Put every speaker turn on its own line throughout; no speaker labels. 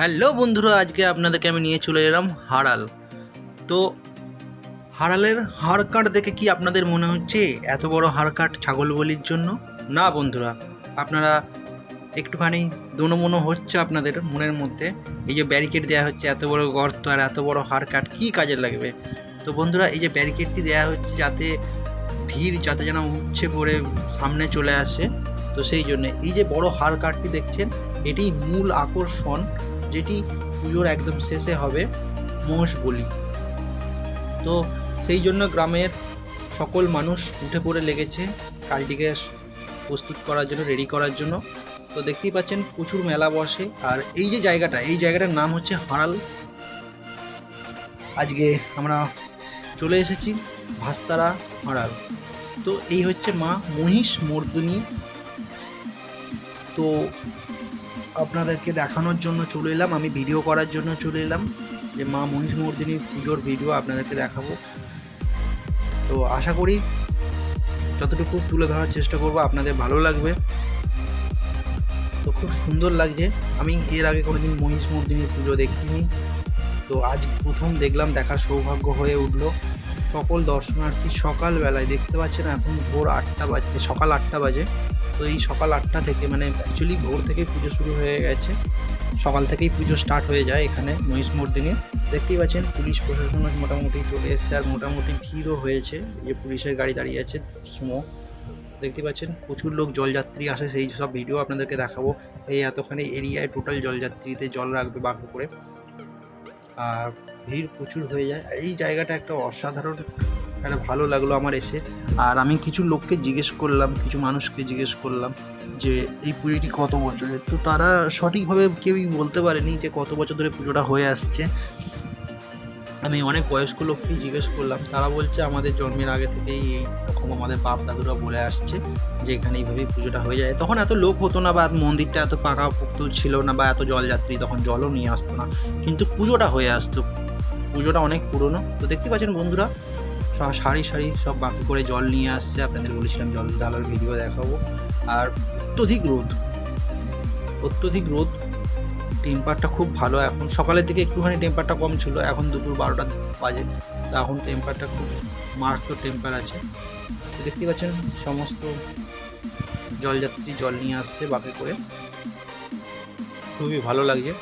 Hello বন্ধুরা, আজকে আপনাদেরকে আমি নিয়ে চলে এলাম হারাল। তো হারালের হাড় কাট দেখে কি আপনাদের মনে হচ্ছে? এত বড় হাড় কাট ছাগল বলির জন্য? না বন্ধুরা, আপনারা একটুখানি দোনমনো হচ্ছে আপনাদের মনের মধ্যে। এই যে ব্যারিকেড দেওয়া হচ্ছে, এত বড় গর্ত আর এত বড় হাড় কাট কী কাজে লাগবে? তো বন্ধুরা, এই যে ব্যারিকেডটি দেওয়া হচ্ছে যাতে ভিড়, যাতে যেন উচ্ছে পড়ে সামনে চলে আসে। তো সেই জন্য, এই যে বড় হাড় কাঠটি দেখছেন এটি মূল আকর্ষণ। যেটি পুজোর একদম শেষে হবে, মোষ বলি। তো সেই জন্য গ্রামের সকল মানুষ উঠে পড়ে লেগেছে কালটিকে প্রস্তুত করার জন্য রেডি করার জন্য। তো দেখতেই পাচ্ছেন প্রচুর মেলা বসে। আর এই যে জায়গাটা, এই জায়গাটার নাম হচ্ছে হাড়াল আজকে আমরা চলে এসেছি ভাস্তারা হাড়াল তো এই হচ্ছে মা মহিষ মর্দিনী। তো আপনাদেরকে দেখানোর জন্য চলে এলাম, আমি ভিডিও করার জন্য চলে এলাম। যে মা মহিষ মর্দিনীর পুজোর ভিডিও আপনাদেরকে দেখাবো। তো আশা করি যতটুকু তুলে ধরার চেষ্টা করব, আপনাদের ভালো লাগবে। তো খুব সুন্দর লাগছে। আমি এর আগে কোনোদিন মহিষ মর্দিনীর পুজো দেখিনি। তো আজ প্রথম দেখলাম, দেখার সৌভাগ্য হয়ে উঠল। সকল দর্শনার্থী সকালবেলায়, দেখতে পাচ্ছেন এখন ভোর আটটা বাজে, সকাল আটটা বাজে। তো এই সকাল আটটা থেকে মানে অ্যাকচুয়ালি ভোর থেকেই পুজো শুরু হয়ে গেছে। সকাল থেকেই পুজো স্টার্ট হয়ে যায় এখানে মহিষমর্দিনে দেখতেই পাচ্ছেন পুলিশ প্রশাসন মোটামুটি চলে এসছে আর মোটামুটি ভিড়ও হয়েছে। যে পুলিশের গাড়ি দাঁড়িয়ে আছে, সুমো। দেখতে পাচ্ছেন প্রচুর লোক জলযাত্রী আসে, সেই সব ভিডিও আপনাদেরকে দেখাবো। এই এতখানি এরিয়ায় টোটাল জলযাত্রীতে জল রাখবে বাঘ করে আর ভিড় প্রচুর হয়ে যায়। এই জায়গাটা একটা অসাধারণ, একটা ভালো লাগল আমার এসে। আর আমি কিছু লোককে জিজ্ঞেস করলাম, কিছু মানুষকে জিজ্ঞেস করলাম যে, এই পুজোটি কত বছরের? তো তারা সঠিকভাবে কেউই বলতে পারেনি যে কত বছর ধরে পুজোটা হয়ে আসছে। আমি অনেক বয়স্ক লোককেই জিজ্ঞেস করলাম, তারা বলছে আমাদের জন্মের আগে থেকেই এই রকম আমাদের বাপ দাদুরা বলে আসছে যে এখানে এইভাবেই পুজোটা হয়ে যায়। তখন এত লোক হতো না বা মন্দিরটা এত পাকা পোক্ত ছিল না বা এত জলযাত্রী, তখন জলও নিয়ে আসতো না। কিন্তু পুজোটা হয়ে আসতো। পুজোটা অনেক পুরনো। তো দেখতে পাচ্ছেন বন্ধুরা সব সারি সারি সব বাকি করে জল নিয়ে আসছে। আপনাদের বলেছিলাম জল ঢালার ভিডিও দেখাবো। আর অত্যধিক রোদ অত্যধিক রোদ। টেম্পারটা খুব ভালো। এখন সকালের দিকে একটুখানি টেম্পারটা কম ছিল, এখন দুপুর বারোটা বাজে। তা এখন টেম্পারটা খুব মারাত্মক টেম্পার আছে। দেখতে পাচ্ছেন, সমস্ত জলযাত্রী জল নিয়ে আসছে বাকি করে। খুবই ভালো লাগছে।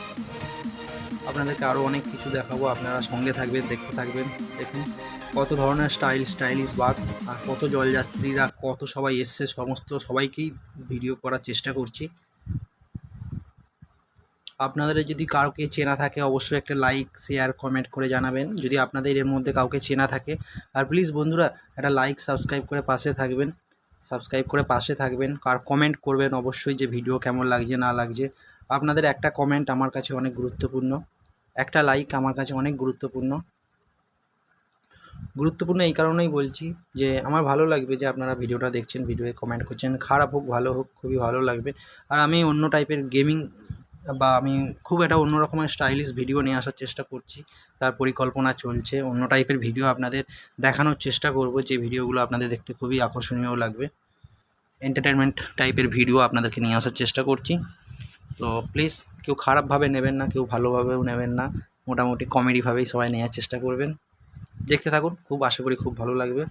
আপনাদেরকে আরও অনেক কিছু দেখাবো। আপনারা সঙ্গে থাকবেন, দেখতে থাকবেন। দেখুন কত ধরনের স্টাইল, স্টাইলিশ বাঘ, আর কত জলযাত্রীরা, কত সবাই এসছে, সমস্ত সবাইকেই ভিডিও করার চেষ্টা করছি। আপনাদের যদি কাউকে চেনা থাকে, অবশ্যই একটা লাইক শেয়ার কমেন্ট করে জানাবেন। যদি আপনাদের এর মধ্যে কাউকে চেনা থাকে, আর প্লিজ বন্ধুরা, একটা লাইক সাবস্ক্রাইব করে পাশে থাকবেন। সাবস্ক্রাইব করে পাশে থাকবেন, আর কমেন্ট করবেন অবশ্যই যে ভিডিও কেমন লাগছে, না লাগছে। আপনাদের একটা কমেন্ট আমার কাছে অনেক গুরুত্বপূর্ণ। একটা লাইক আমার কাছে অনেক গুরুত্বপূর্ণ। গুরুত্বপূর্ণ এই কারণেই বলছি যে, আমার ভালো লাগবে যে আপনারা ভিডিওটা দেখছেন ভিডিওয়ে কমেন্ট করছেন। খারাপ হোক, ভালো হোক, খুবই ভালো লাগবে। আর আমি অন্য টাইপের গেমিং বা আমি খুব একটা অন্য রকমের স্টাইলিশ ভিডিও নিয়ে আসার চেষ্টা করছি। তার পরিকল্পনা চলছে। অন্য টাইপের ভিডিও আপনাদের দেখানোর চেষ্টা করব। যে ভিডিওগুলো আপনাদের দেখতে খুবই আকর্ষণীয় লাগবে। এন্টারটেনমেন্ট টাইপের ভিডিও আপনাদেরকে নিয়ে আসার চেষ্টা করছি। তো প্লিজ কেউ খারাপভাবে নেবেন না, কেউ ভালোভাবেও নেবেন না। মোটামুটি কমেডিভাবেই সবাই নেওয়ার চেষ্টা করবেন। দেখতে থাকুন। খুব আশা করি খুব ভালো লাগবে।